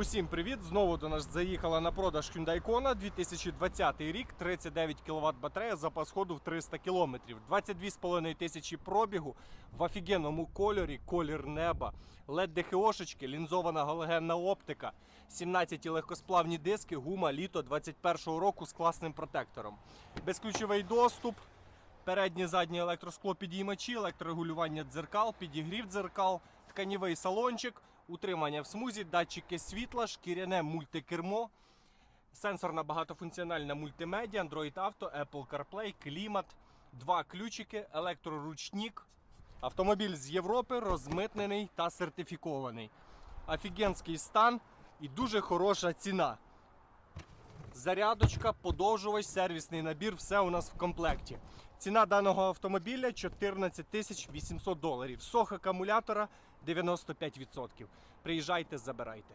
Усім привіт! Знову до нас заїхала на продаж Hyundai Kona 2020 рік, 39 кВт батарея, запас ходу в 300 км, 22,5 тисячі пробігу в офігенному кольорі, колір неба, led ДХОшечки, лінзована галогенна оптика, 17 легкосплавні диски, гума літо 21 року з класним протектором. Безключовий доступ, Переднє заднє електроскло підіймачі, електрорегулювання дзеркал, підігрів дзеркал, тканівий салончик, утримання в смузі, датчики світла, шкіряне мультикермо, сенсорна багатофункціональна мультимедіа, Android Auto, Apple CarPlay, клімат, два ключики, електроручник. Автомобіль з Європи розмитнений та сертифікований. Офігенський стан і дуже хороша ціна. Зарядочка, подовжувач, сервісний набір, все у нас в комплекті. Ціна даного автомобіля 14 тисяч 800 доларів. Сох акумулятора 95%. Приїжджайте, забирайте.